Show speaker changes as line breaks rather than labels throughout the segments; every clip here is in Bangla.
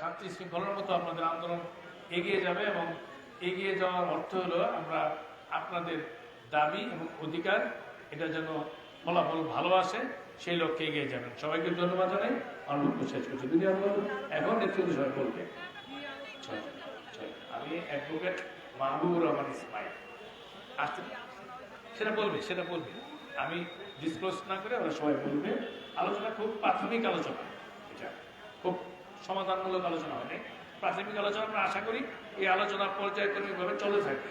শান্তি শৃঙ্খলার মতো আপনাদের আন্দোলন এগিয়ে যাবে এবং এগিয়ে যাওয়ার অর্থ হলো আমরা আপনাদের দাবি এবং অধিকার, এটা যেন ফলাফল ভালো আসে, সেই লক্ষ্যে এগিয়ে যাবেন। সবাইকে ধন্যবাদ জানাই। আমার বক্তব্য শেষ করছি। দুনিয়া এখন নেতৃত্ব সবাই বলবে। আমি অ্যাডভোকেট মাহবুবুর রহমান ইসমাইল। আসতে সেটা বলবে সেটা বলবে। আমি ডিসক্লোজ না করে ওরা সবাই বলবে। আলোচনা খুব প্রাথমিক আলোচনা। সমাধানমূলক আলোচনা নাই। প্রাথমিক আলোচনা আমরা আশা করি এই আলোচনা পর্যায়ক্রমিকভাবে চলে থাকবে।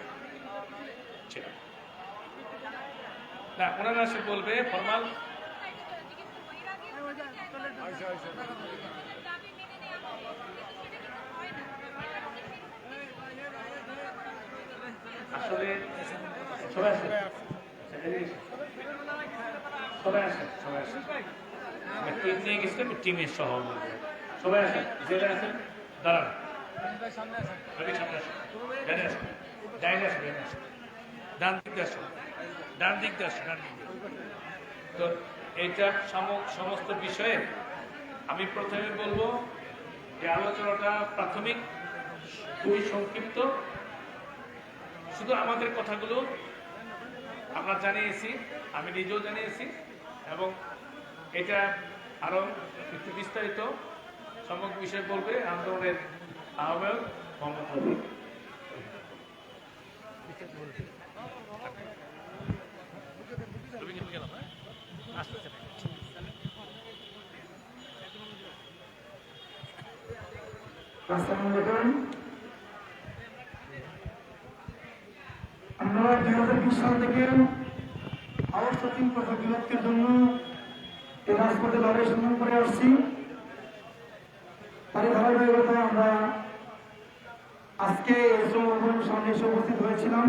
না, ওনারা সে বলবে, ফরমাল। আসলে, সবাই আসে সবাই আসে সবাই আসে টিম নিয়ে গেছিলাম টিমের সহ। সবাই আসেন জেলে আসেন, দাঁড়ান। ডানে দিক ডান দিক দিয়ে ডান দিক তো এইটা সাম- সমস্ত বিষয়ে আমি প্রথমে বলব যে আলোচনাটা প্রাথমিক, খুবই সংক্ষিপ্ত। শুধু আমাদের কথাগুলো আমরা জানিয়েছি, আমি নিজেও জানিয়েছি, এবং এটা আরও একটু বিস্তারিত সমগ্র বিষয় বলবে আন্দোলনের আহ্বায়ক মোহাম্মদ
আমরা দুই হাজার বিশ সাল থেকে আউটসোর্সিং প্রথা বিরোধের জন্য এই রাজপথে লড়াই সংগ্রাম করে আসছি। তারই ধারাবাহিকতায় আমরা আজকে শ্রম সামনে এসে উপস্থিত হয়েছিলাম।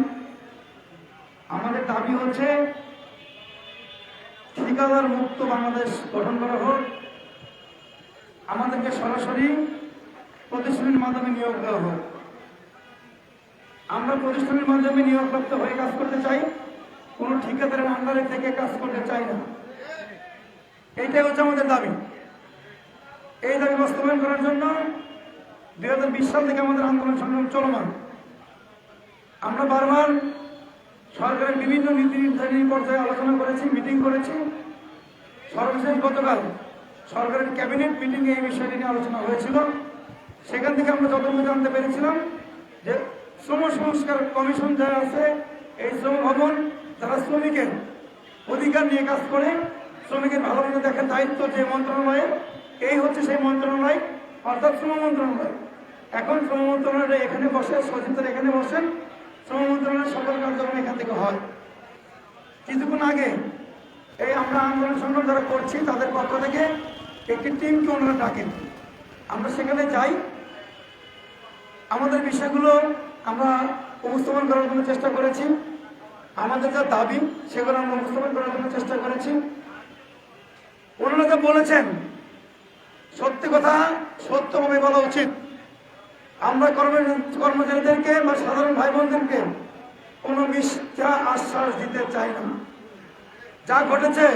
আমাদের দাবি হচ্ছে, ঠিকাদার মুক্ত বাংলাদেশ গঠন করা হোক। আমাদেরকে সরাসরি প্রতিষ্ঠানের মাধ্যমে নিয়োগ দেওয়া হোক। আমরা প্রতিষ্ঠানের মাধ্যমে নিয়োগপ্রাপ্ত হয়ে কাজ করতে চাই, কোনো ঠিকাদারের আন্ডারে থেকে কাজ করতে চাই না। এইটাই হচ্ছে আমাদের দাবি। এই দাবি বাস্তবায়ন করার জন্য দুই হাজার বিশ সাল থেকে আমাদের আন্দোলন সংগ্রাম চলমান। আমরা বারবার সরকারের বিভিন্ন নীতি নির্ধারণী পর্যায়ে আলোচনা করেছি, মিটিং করেছি। সর্বশেষ গতকাল সরকারের ক্যাবিনেট মিটিংয়ে এই বিষয়টি নিয়ে আলোচনা হয়েছিল। সেখান থেকে আমরা যতটুকু জানতে পেরেছিলাম যে শ্রম সংস্কার কমিশন যারা আছে, এই শ্রম ভবন যারা শ্রমিকের অধিকার নিয়ে কাজ করে, শ্রমিকের ভালো দেখার দায়িত্ব যে মন্ত্রণালয়ে এই হচ্ছে সেই মন্ত্রণালয়, অর্থাৎ শ্রম মন্ত্রণালয়। এখন শ্রম মন্ত্রণালয় এখানে বসে সচিবরা এখানে বসেন, শ্রম মন্ত্রণালয়ের সকল কার্যক্রম এখান থেকে হয়। কিছুক্ষণ আগে এই আমরা আন্দোলন সংগ্রাম যারা করছি, তাদের পক্ষ থেকে একটি টিমকে ওনারা ডাকেন। আমরা সেখানে যাই। আমাদের বিষয়গুলো আমরা উপস্থাপন করার জন্য চেষ্টা করেছি। আমাদের যা দাবি, সেগুলো আমরা উপস্থাপন করার জন্য চেষ্টা করেছি। ওনারা যা বলেছেন সত্যি কথা, সত্যভাবে বলা উচিত। আমরা কর্ম- কর্মচারীদেরকে বা সাধারণ ভাই বোনদেরকে কোনো মিথ্যা আশ্বাস দিতে চাই না। যা ঘটেছে,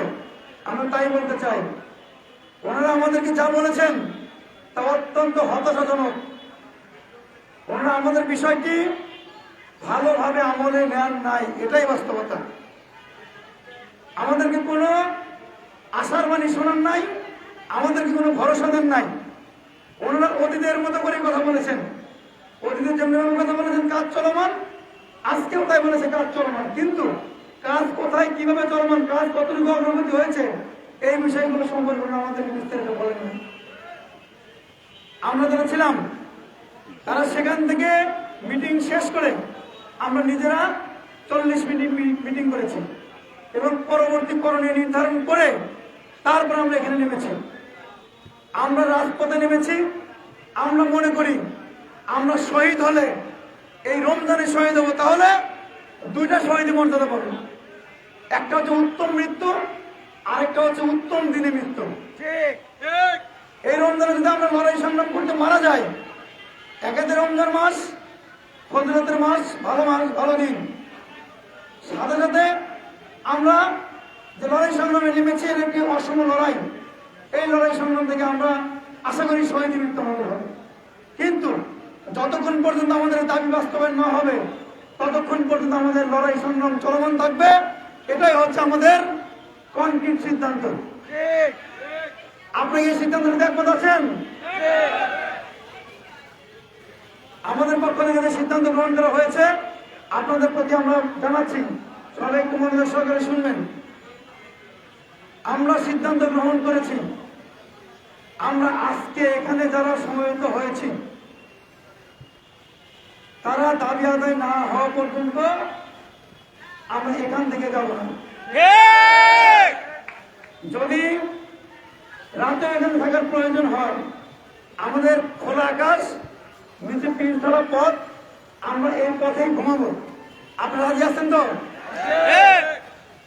আমরা তাই বলতে চাই। ওনারা আমাদেরকে যা বলেছেন, তা অত্যন্ত হতাশাজনক। ওনারা আমাদের বিষয়টি ভালোভাবে আমলে নেন নাই, এটাই বাস্তবতা। আমাদেরকে কোনো আশার বাণী শোনান নাই আমাদেরকে কোনো ভরসা দেন নাই? ওনারা অতীতের মতো করে কথা বলেছেন। অতীতের যেমন কথা বলেছেন, কাজ চলমান? আজকেও তাই বলেছে, কাজ চলমান। কিন্তু কাজ কোথায়, কীভাবে চলমান, কাজ কতটুকু অগ্রগতি হয়েছে, এই বিষয়গুলো সম্পর্কে ওনারা আমাদেরকে বিস্তারিত বলেন। আমরা যারা ছিলাম, তারা সেখান থেকে মিটিং শেষ করে আমরা নিজেরা চল্লিশ মিনিট মিটিং করেছি এবং পরবর্তী করণীয় নির্ধারণ করে তারপর আমরা এখানে নেমেছি। আমরা রাজপথে নেমেছি আমরা মনে করি আমরা শহীদ হলে এই রমজানে শহীদ হব তাহলে দুইটা শহীদ মর্যাদা পাবো। একটা হচ্ছে উত্তম মৃত্যু আরেকটা হচ্ছে উত্তম দিনে মৃত্যু। এই রমজানে যদি আমরা লড়াই সংগ্রাম করতে মারা যাই একাতে রমজান মাস ফজরতের মাস ভালো মাস ভালো দিন। সাথে সাথে আমরা যে লড়াই সংগ্রামে নেমেছি এর একটি অসম লড়াই। এই লড়াই সংগ্রাম থেকে আমরা আশা করি সবাই মৃত্যু আমাদের হবে। কিন্তু যতক্ষণ পর্যন্ত আমাদের দাবি বাস্তবায়ন না হবে, ততক্ষণ পর্যন্ত আমাদের লড়াই সংগ্রাম চলমান থাকবে। এটাই হচ্ছে আমাদের কনক্রিট সিদ্ধান্ত। আপনি এই সিদ্ধান্তটা একমত আছেন? আমাদের পক্ষ থেকে যে সিদ্ধান্ত গ্রহণ করা হয়েছে, আপনাদের প্রতি আমরা জানাচ্ছি, সবাই একটু মনোযোগ সহকারে শুনবেন। আমরা সিদ্ধান্ত গ্রহণ করেছি। আমরা আজকে এখানে যারা সমবেত হয়েছি তারা দাবি আদায় না হওয়া পর্যন্ত আমরা এখান থেকে যাব না। যদি রাতে এখানে থাকার প্রয়োজন হয় আমাদের খোলা আকাশ নিচে পিছতলা পথ আমরা এই পথেই ঘুমাবো। আপনারা রাজি আছেন তো?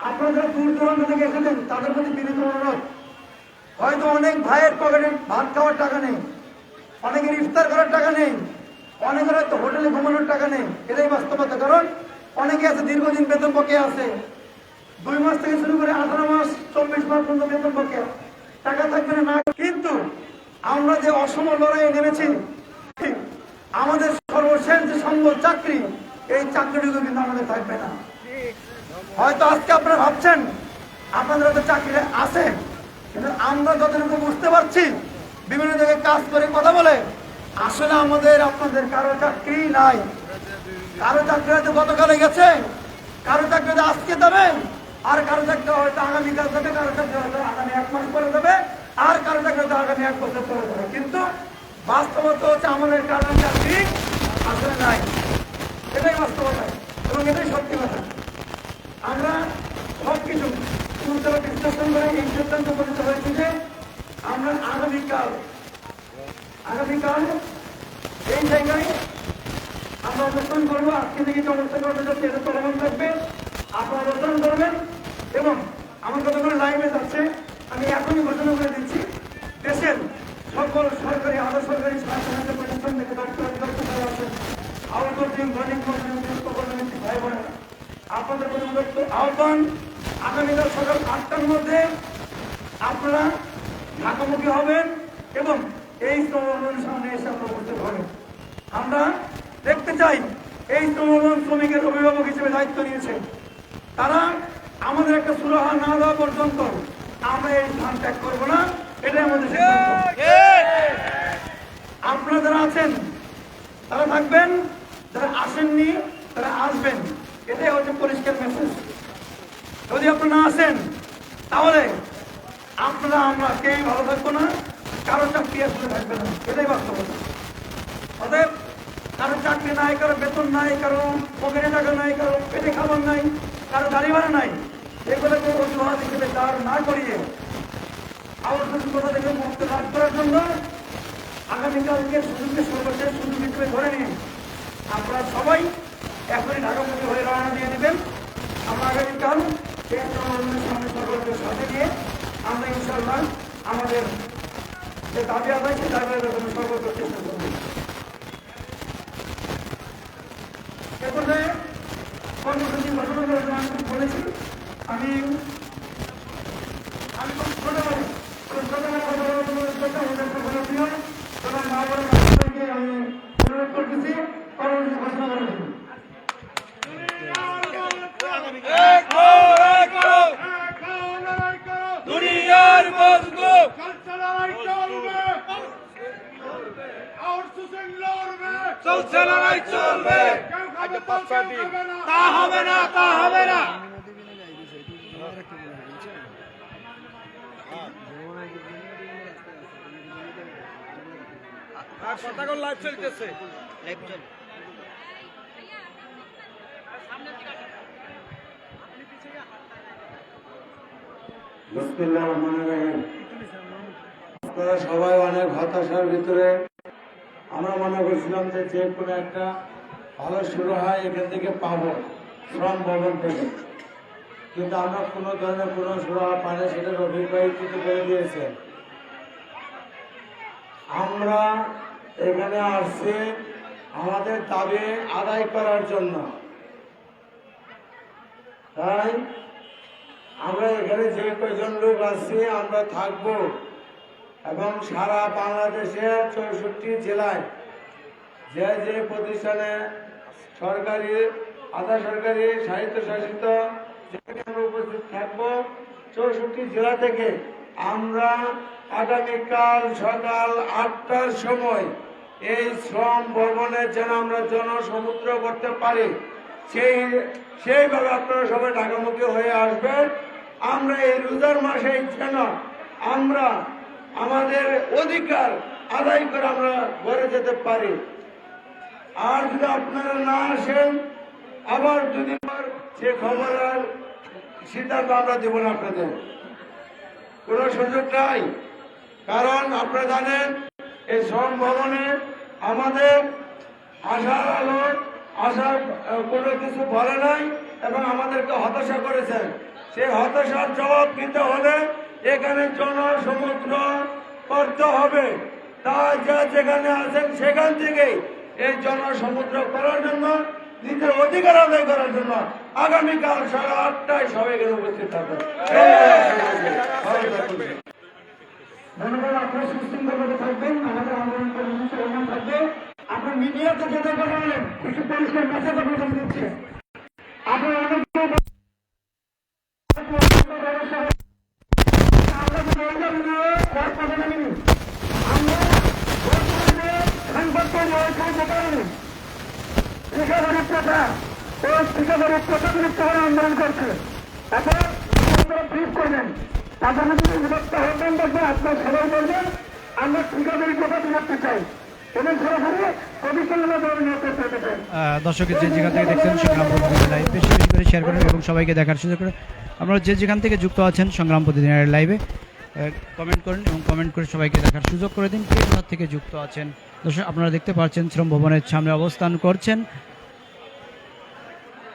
আপনারা যারা দূর দূরান্ত থেকে এসেছেন তাদের প্রতি বিনীত অনুরোধ। হয়তো অনেক ভাইয়ের পকেটে ভাত খাওয়ার টাকা নেই, অনেকের ইফতার করার টাকা নেই, অনেকের হয়তো হোটেলে ঘুমানোর টাকা নেই। এটাই বাস্তবতা। কারণ অনেকে আছে, দীর্ঘদিন বেতন বকে আছে। দুই মাস থেকে শুরু করে আঠারো মাস, চব্বিশ মাস পর্যন্ত বেতন বকে টাকা থাকবে না কিন্তু আমরা যে অসম লড়াইয়ে নেমেছি, আমাদের সর্বশেষ যে সম্ভব চাকরি, এই চাকরিটুকু কিন্তু আমাদের থাকবে না। হয়তো আজকে আপনারা ভাবছেন, আপনাদের হয়তো চাকরি আছে। কিন্তু আমরা যতটুকু বুঝতে পারছি, বিভিন্ন জায়গায় কাজ করে কথা বলে, আসলে আমাদের, আপনাদের কারও চাকরি নাই। কারও চাকরি হয়তো গতকালে গেছে, কারও চাকরি আজকে দেবে, আর কারও চাকরি হয়তো আগামীকাল দেবে, কারও চাকরি হয়তো আগামী এক মাস পরে দেবে, আর কারও চাকরি হয়তো আগামী এক বছর পরে দেবে। কিন্তু বাস্তবতা হচ্ছে আমাদের কারও চাকরি আসলে নাই। এটাই বাস্তবতা। এবং এটাই সত্যি কথা আমরা সব কিছু এই সিদ্ধান্ত উপনীত হয়েছি যে আমরা আগামীকাল আগামীকাল এই জায়গায় আমরা অবস্থান করব, আজকে থেকে যে অবস্থান করবে থাকবে। আপনারা অবস্থান করবেন এবং আমার কতগুলো লাইভে যাচ্ছে আমি এখনই ঘোষণা করে দিচ্ছি, দেশের সকল সরকারি, আধা সরকারি আপনাদের প্রতি আহ্বান আগামীকাল সকাল আটটার মধ্যে আপনারা ঢাকামুখী হবেন এবং এই শ্রমণ সামনে এসে আপনারা উপস্থিত হবেন। আমরা দেখতে চাই এই শ্রমণ শ্রমিকের অভিভাবক হিসেবে দায়িত্ব নিয়েছে তারা আমাদের একটা সুরাহা না দেওয়া পর্যন্ত আমরা এই স্থান ত্যাগ করব না, এটাই আমাদের। আপনারা যারা আছেন, তারা থাকবেন, যারা আসেননি, তারা আসবেন। এটাই হচ্ছে পরিষ্কার মেসেজ যদি আপনারা আসেন, তাহলে আপনারা আমরা কেউই ভালো থাকব না, কারও চাকরি আসলে থাকবে না, এটাই বাস্তবতা অতএব কারও চাকরি নাই, কারও বেতন নাই, কারও পকেটে টাকা নাই, কারও পেটে খাবার নাই, কারও গাড়ি ভাড়া নাই এগুলোকে অজুহাত হিসেবে দাঁড় না করিয়ে আবর্জনা থেকে মুক্ত লাভ করার জন্য আগামীকালকে সুযোগকে সর্বশেষ সুযোগ হিসেবে ধরে নিন। আপনারা সবাই এখনই ঢাকামুখী হয়ে রওনা দিয়ে দেবেন আমরা আগামীকাল সেই সম্মেলনের সামনে সকলকে সাথে নিয়ে আমরা ইনশাল্লাহ আমাদের যে দাবি আদায় সেই দাবি আদায় জন্য সর্বোচ্চ আমি খুব ছোট বলি খুব ছোট করে কথা বলার জন্য চেষ্টা করছি আমার প্রিয় এবং মা বোনের বাচ্চাদেরকে আমি অনুরোধ করতেছি কর্মসূচি ঘোষণা করার জন্য
দুনিয়ার মজলুম চলছে লড়াই চলবে তা হবে না তা হবে না। কথা লাইভ চলতেছে?
বিসমিল্লাহির রহমানির আপনারা সবাই অনেক হতাশার ভিতরে। আমরা মনে করছিলাম যে যে কোনো একটা ভালো শুরু হয় এখান থেকে পাবো, শ্রম ভবন থেকে কিন্তু আমরা কোনো ধরনের কোনো সুরাহা পাই না সেটা ভাই করে দিয়েছে। আমরা এখানে আসছি আমাদের দাবি আদায় করার জন্য। তাই আমরা এখানে যে কয়জন লোক আসছি, আমরা থাকব এবং সারা বাংলাদেশের চৌষট্টি জেলায় যে যে প্রতিষ্ঠানে সরকারি, আধা সরকারি স্বায়ত্তশাসিত যেখানে আমরা উপস্থিত থাকব, চৌষট্টি জেলা থেকে আমরা আগামীকাল সকাল আটটার সময় এই শ্রম ভবনে যেন আমরা জনসমুদ্র করতে পারি, সেই, সেইভাবে আপনারা সবাই ঢাকামুখী হয়ে আসবেন। আমরা এই রোজার মাসে যেন আমরা আমাদের অধিকার আদায় করে আমরা ঘরে যেতে পারি। আর যদি আপনারা না আসেন আবার যদি সে খবর আর সিদ্ধান্ত আমরা দেব না আপনাদের। কোনো সুযোগ নাই। কারণ আপনারা জানেন এই শ্রম ভবনে আমাদের আশার আলো আহ, কোনো কিছু বলে নাই এবং আমাদেরকে হতাশা করেছেন সেই হতাশার জবাব দিতে হলে এখানে জনসমুদ্র করতে হবে। তা যা যেখানে আছেন সেখান থেকেই এই জনসমুদ্র করার জন্য, নিজের অধিকার আদায় করার জন্য আগামীকাল সাড়ে আটটায় সবাই এখানে উপস্থিত থাকবেন।
ধন্যবাদ, আপনারা থাকবেন থাকবে আপনার মিডিয়াতে যেতে বলেন, কিছু পরিষ্কার মেসেজ আপনাদের দিচ্ছে আপনারা অনেক আমরা যদি এই ধরনের পথ পাবো না কিন্তু। আমরা বর্তমানে সংবাদ কর্মী ওইখানে যেতে পারি ঠিকাদারি প্রথা করে আন্দোলন করছে এখন ব্রিফ করবেন তাদের যদি বিভক্ত আপনার সবাই বলবেন আমরা ঠিকাদারি চাই
দর্শকের যে যেখান থেকে দেখছেন সংগ্রাম প্রতিদিনের লাইভ বেশি বেশি করে শেয়ার করুন এবং সবাইকে দেখার সুযোগ করে আপনারা যে যেখান থেকে যুক্ত আছেন সংগ্রাম প্রতিদিনের লাইভে কমেন্ট করেন এবং কমেন্ট করে সবাইকে দেখার সুযোগ করে দিন কে থেকে যুক্ত আছেন। দর্শক আপনারা দেখতে পাচ্ছেন শ্রম ভবনের সামনে অবস্থান করছেন।